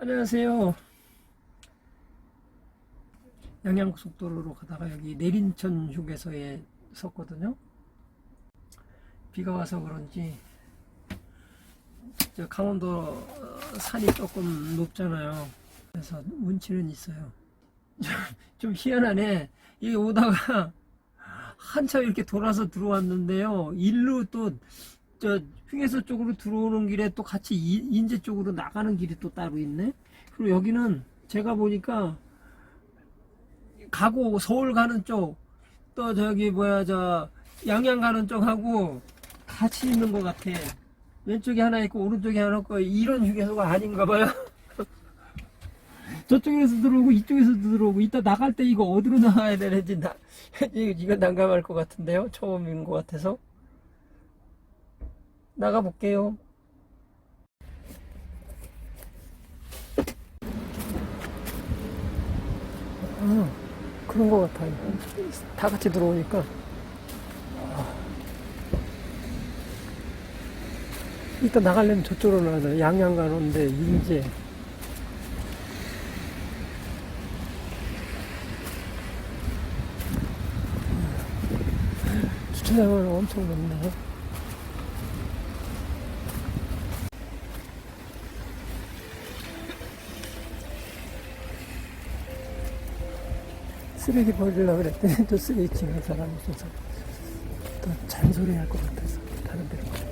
안녕하세요. 양양고속도로로 가다가 여기 내린천 휴게소에 섰거든요. 비가 와서 그런지 저 강원도 어, 산이 조금 높잖아요. 그래서 운치는 있어요. 좀, 좀 희한하네. 이 오다가 한참 이렇게 돌아서 들어왔는데요. 일로 또 저 휴게소 쪽으로 들어오는 길에 또 같이 이- 인제 쪽으로 나가는 길이 또 따로 있네. 그리고 여기는 제가 보니까 가고 서울 가는 쪽 또 저기 뭐야 저 양양 가는 쪽하고 같이 있는 것 같아. 왼쪽에 하나 있고 오른쪽에 하나 있고 이런 휴게소가 아닌가 봐요. 저쪽에서 들어오고 이쪽에서 들어오고 이따 나갈 때 이거 어디로 나가야 되는지 나 이거 난감할 것 같은데요. 처음인 것 같아서. 나가 볼게요. 아, 그런 것 같아요. 다 같이 들어오니까. 아. 일단 나가려면 저쪽으로 나가자. 양양 가는데, 인제. 주차장은 엄청 넓네. 쓰레기 버리려고 그랬더니 또 쓰레기 치는 사람이 있어서 또 잔소리 할 것 같아서 다른 데로 가요.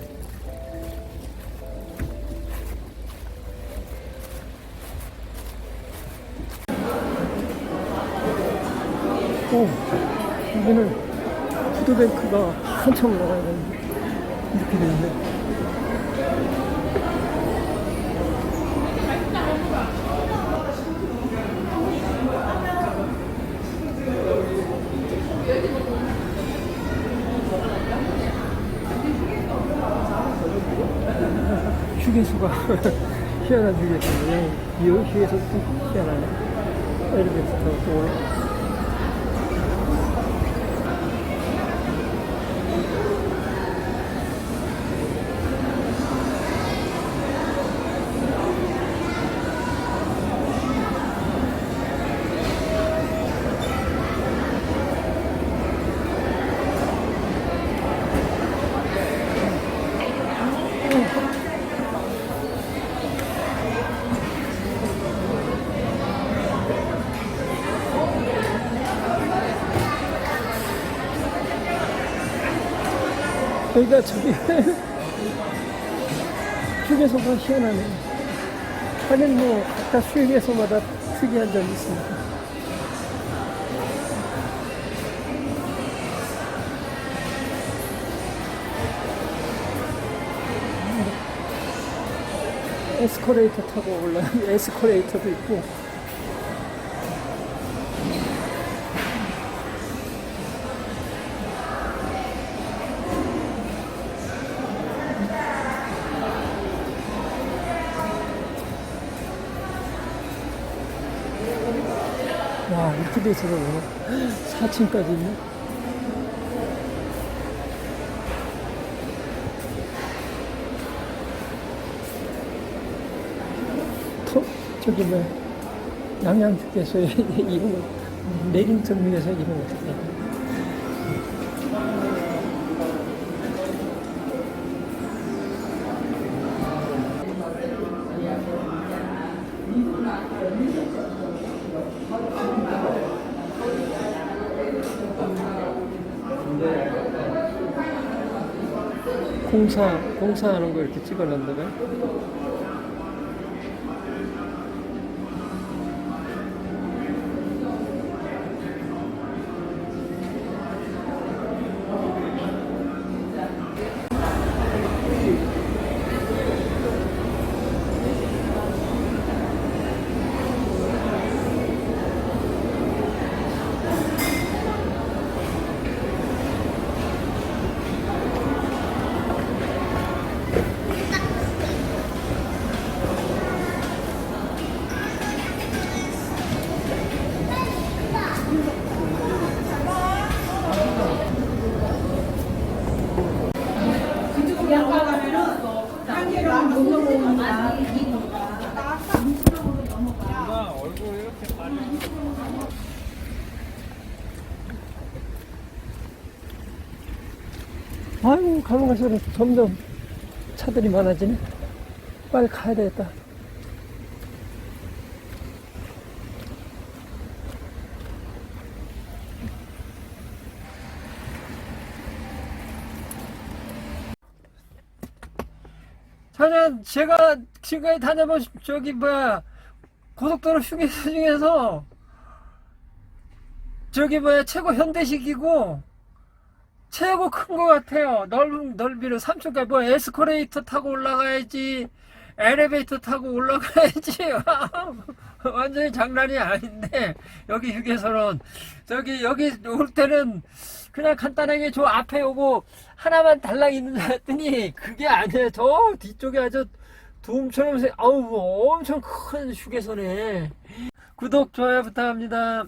오, 여기는 푸드뱅크가 한참 올라가야 되는데 이렇게 돼 있네. 휴게소가 희한한 휴게소네요. 이 휴게소 도 희한하네. 엘리베이터 또올 라. 그러니까 저기 휴게소가 희한하네. 하긴 뭐 각각 휴게소마다 특이한 점이 있습니다. 에스컬레이터 타고 올라 에스컬레이터도 있고 와 있어서 4층까지 있네 토, 저기 뭐 양양 휴게소에 이름 내림천 휴게소 이름 어떻게 돼? 공사 공사하는 거 이렇게 찍어놨 향기랑 넘어오는 누나 아이고 가면 갈수록 점점 차들이 많아지네. 빨리 가야 되겠다. 저는 제가 지금까지 다녀본 저기 뭐야 고속도로 휴게소 중에서 저기 뭐야 최고 현대식이고 최고 큰 것 같아요. 넓, 넓이는 3층까지 뭐 에스컬레이터 타고 올라가야지 엘리베이터 타고 올라가야지 완전히 장난이 아닌데 여기 휴게소는 저기 여기 올 때는 그냥 간단하게 저 앞에 오고 하나만 달랑 있는 줄 알았더니 그게 아니에요. 저 뒤쪽에 아주 생 아우 뭐 엄청 큰 휴게소네. 구독 좋아요 부탁합니다.